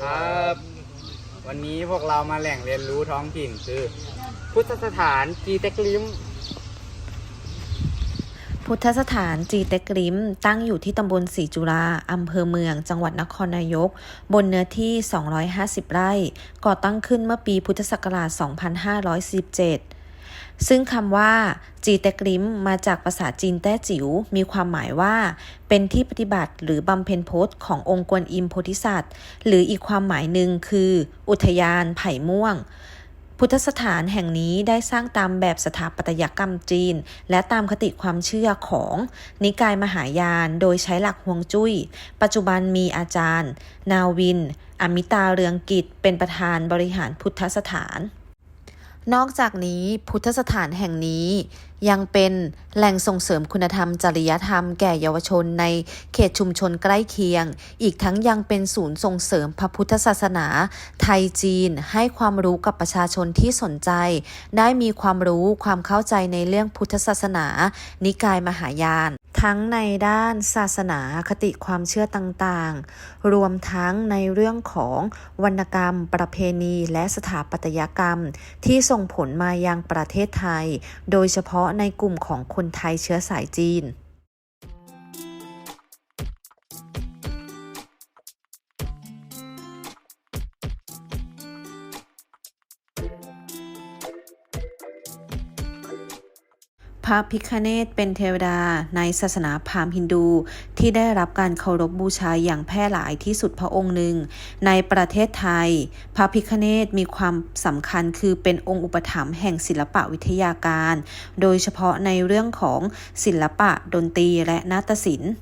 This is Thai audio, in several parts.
ครับ วันนี้พวกเรามาแหล่งเรียนรู้ท้องถิ่นคือ พุทธสถานจีเต็กลิมพุทธสถานจีเต็กริม ตั้งอยู่ที่ตำบลศรีจุฬาอำเภอเมือง จังหวัดนครนายก บนเนื้อที่ 250 ไร่ ก่อตั้งขึ้นเมื่อปีพุทธศักราช 2517 ซึ่งคำว่า จีเตกริมมาจากภาษาจีนแต้จิ๋วมีความหมายว่า เป็นที่ปฏิบัติหรือบำเพ็ญพจน์ขององค์กวนอิมโพธิสัตว์ หรืออีกความหมายหนึ่งคือ อุทยานไผ่ม่วง พุทธสถานแห่งนี้ได้สร้างตามแบบสถาปัตยกรรมจีน และตามคติความเชื่อของ นิกายมหายานโดยใช้หลักฮวงจุ้ย ปัจจุบันมีอาจารย์ นาวิน อมิตาเรืองกิจเป็นประธานบริหารพุทธสถาน นอกจากนี้พุทธสถานแห่งนี้ยังเป็นแหล่งส่งเสริมคุณธรรม จริยธรรมแก่เยาวชนในเขตชุมชนใกล้เคียง อีกทั้งยังเป็นศูนย์ส่งเสริมพระพุทธศาสนา ไทยจีนให้ความรู้กับประชาชนที่สนใจ ได้มีความรู้ความเข้าใจในเรื่องพุทธศาสนา นิกายมหายาน ทั้งในด้านศาสนาคติความเชื่อต่างๆ รวมทั้งในเรื่องของวรรณกรรม ประเพณีและสถาปัตยกรรม ที่ส่งผลมายังประเทศไทย โดยเฉพาะในกลุ่มของคนไทยเชื้อสายจีน พระพิคเนตเป็นเทวดาในศาสนาพราหมณ์ฮินดู ที่ได้รับการเคารพบูชาอย่างแพร่หลายที่สุดพระองค์หนึ่ง ในประเทศไทย พระพิคเนตมีความสำคัญคือเป็นองค์อุปถัมภ์แห่งศิลปะวิทยาการ โดยเฉพาะในเรื่องของศิลปะดนตรีและนาฏศิลป์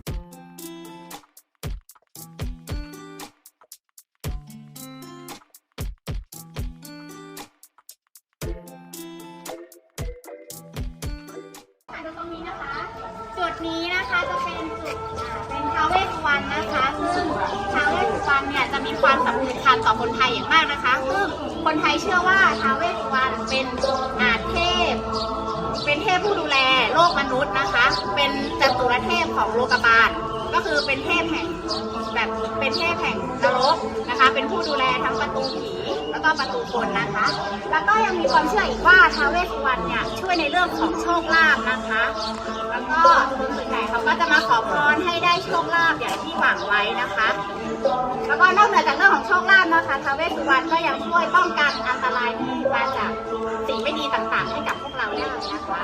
เป็นจุดอ่าเป็นท้าวเวสสุวรรณนะคะซึ่งท้าวเวสสุวรรณเนี่ยจะมีความสำคัญต่อคนไทยอย่างมากนะคะซึ่งคนไทยเชื่อว่าท้าวเวสสุวรรณเป็นอาเทพ เป็นเทพผู้ดูแลโลกมนุษย์นะคะ เป็นจตุรเทพของโลกบาลก็คือเป็นเทพแห่งแบบเป็นเทพแห่งนรกนะคะ เป็นผู้ดูแลทั้งประตูผี แล้วก็ประตูคนนะคะ แล้วก็ยังมีความเชื่ออีกว่าท้าวเวสสุวรรณเนี่ยช่วยในเรื่องของโชคลาภนะคะ แล้วก็ส่วนใหญ่เขาก็จะมาขอพรให้ได้โชคลาภอย่างที่หวังไว้นะคะ แล้วก็นอกเหนือจากเรื่องของโชคลาภนะคะท้าวเวสสุวรรณก็ยังช่วยป้องกันอันตรายที่มาจากสิ่งไม่ดีต่างๆ ให้กับพวกเราได้นะคะ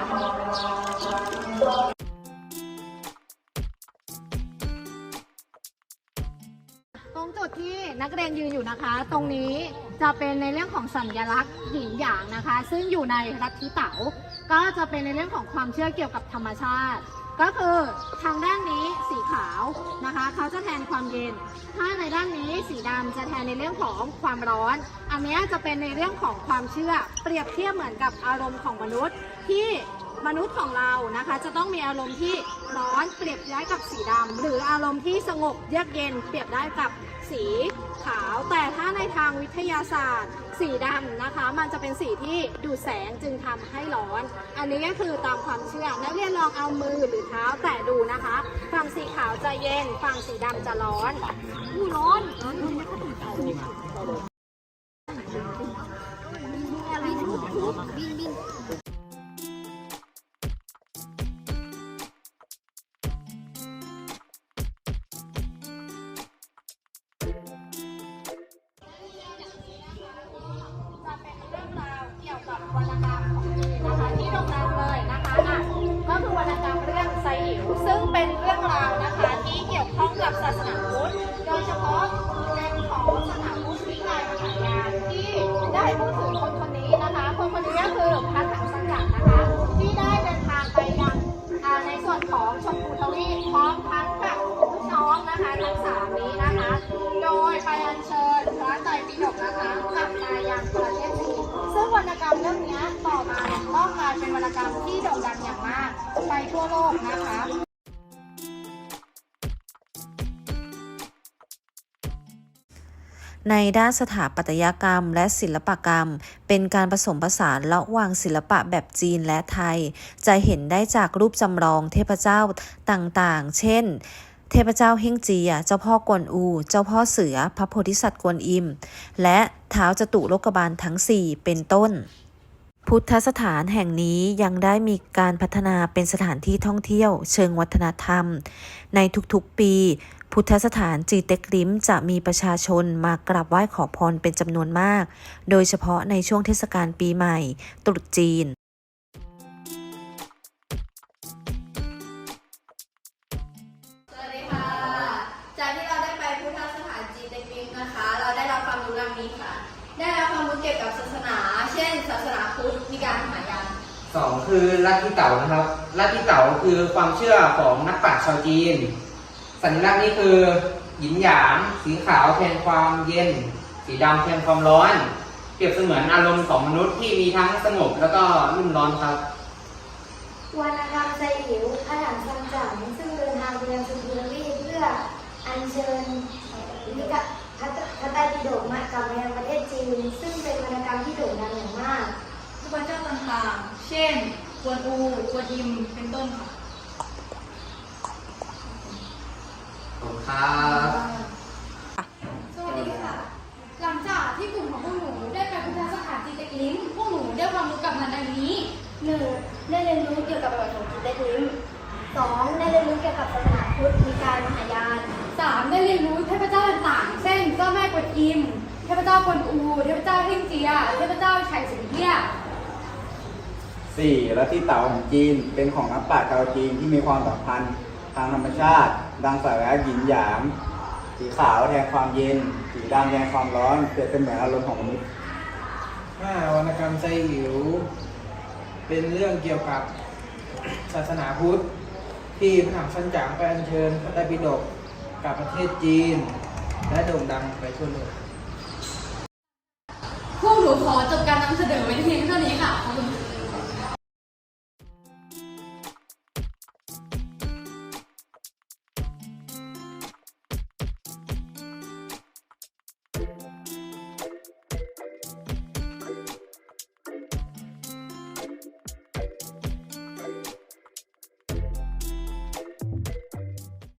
ตรงจุดที่นักเรียนยืนอยู่นะคะ ตรงนี้ จะเป็นในเรื่องของสัญลักษณ์หยินหยางนะคะ ซึ่งอยู่ในรัฐทิเต๋าก็จะเป็นในเรื่องของความเชื่อเกี่ยวกับธรรมชาติ ก็คือทางด้านนี้สีขาวนะคะ เขาจะแทนความเย็น ถ้าในด้านนี้สีดำจะแทนในเรื่องของความร้อน อันนี้จะเป็นในเรื่องของความเชื่อเปรียบเทียบเหมือนกับอารมณ์ของมนุษย์ที่มนุษย์ของเรานะคะ จะต้องมีอารมณ์ที่ร้อนเปรียบได้กับสีดำหรืออารมณ์ที่สงบเยือกเย็นเปรียบได้กับสี ขาว แต่ถ้าในทางวิทยาศาสตร์ สีดำนะคะ มันจะเป็นสีที่ดูดแสงจึงทำให้ร้อน อันนี้ก็คือตามความเชื่อ นักเรียนลองเอามือหรือเท้าแตะดูนะคะ ฝั่งสีขาวจะเย็น ฝั่งสีดำจะร้อนอู้ร้อน โลกนะคะในด้านสถาปัตยกรรมและศิลปกรรม เป็นการผสมผสานระหว่างศิลปะแบบจีนและไทย จะเห็นได้จากรูปจำลองเทพเจ้าต่างๆ เช่น เทพเจ้าเฮงเจีย เจ้าพ่อกวนอู เจ้าพ่อเสือ พระโพธิสัตว์กวนอิม และเท้าจตุโลกบาลทั้ง 4 เป็นต้น พุทธสถานแห่งนี้ยังได้มีการพัฒนาเป็นสถานที่ท่องเที่ยว เชิงวัฒนธรรม ในทุกๆปี พุทธสถานจีเต็กลิมจะมีประชาชนมากราบไหว้ขอพรเป็นจำนวนมาก โดยเฉพาะในช่วงเทศกาลปีใหม่ ตรุษจีนสวัสดีค่ะจากที่เราได้ไปพุทธสถานจีเต็กลิมนะคะเราได้รับความรู้ดังนี้ค่ะ ได้รับความรู้เกี่ยวกับศาสนา เช่น ศาสนาพุทธมีการหายานสองคือลัทธิเต๋านะครับลัทธิเต๋าคือความเชื่อของนักปราชญ์ชาวจีน สัญลักษณ์นี้คือหยินหยางสีขาวแทนความเย็น สีดำแทนความร้อน เปรียบเสมือนอารมณ์ของมนุษย์ที่มีทั้งสงบแล้วก็รุ่มร้อนครับ วรรณกรรมไซอิ๋วขยันซัมจั๋งซึ่งเดินทางไปยังสุพรรณบุรีเพื่ออัญเชิญนิกะพ ระพระไตรปิฎกมากลับมายังประเทศจีน ซึ่งเป็นวรรณกรรมที่โด่งดังอย่างมากพระเจ้าต่างๆ เช่น กวนอูกวนอิม เป็นต้นค่ะ ขอบคุณครับสวัสดีค่ะ หลังจากที่กลุ่มของพวกหนูได้ไปพุทธสถานจีเต็กลิมพวกหนูได้ความรู้กับมันดังนี้หนึ่งได้เรียนรู้เกี่ยวกับประวัติของจีเต็กลิมสองได้เรียนรู้เกี่ยวกับศาสนาพุทธมีการมหายาน อิม เทพเจ้ากวนอู เทพเจ้าเฮ่งเจีย เทพเจ้าไฉสิงเทีย สี่ลัทธิเต๋าของจีน เป็นของนักปราชญ์ชาวจีนที่มีความสัมพันธ์ทางธรรมชาติ ดังสายแหวนหยินหยาง สีขาวแทนความเย็น สีดำแทนความร้อนเปรียบเสมือนอารมณ์ของมนุษย์ห้าวรรณกรรมไซอิ๋วเป็นเรื่องเกี่ยวกับศาสนาพุทธ ที่พระถังซันจางไปอัญเชิญพระไตรปิฎกกลับประเทศจีน และโด่งดังไปทั่วโลก พวกหนูขอจบการนำเสนอไว้เพียงเท่านี้ค่ะขอบคุณ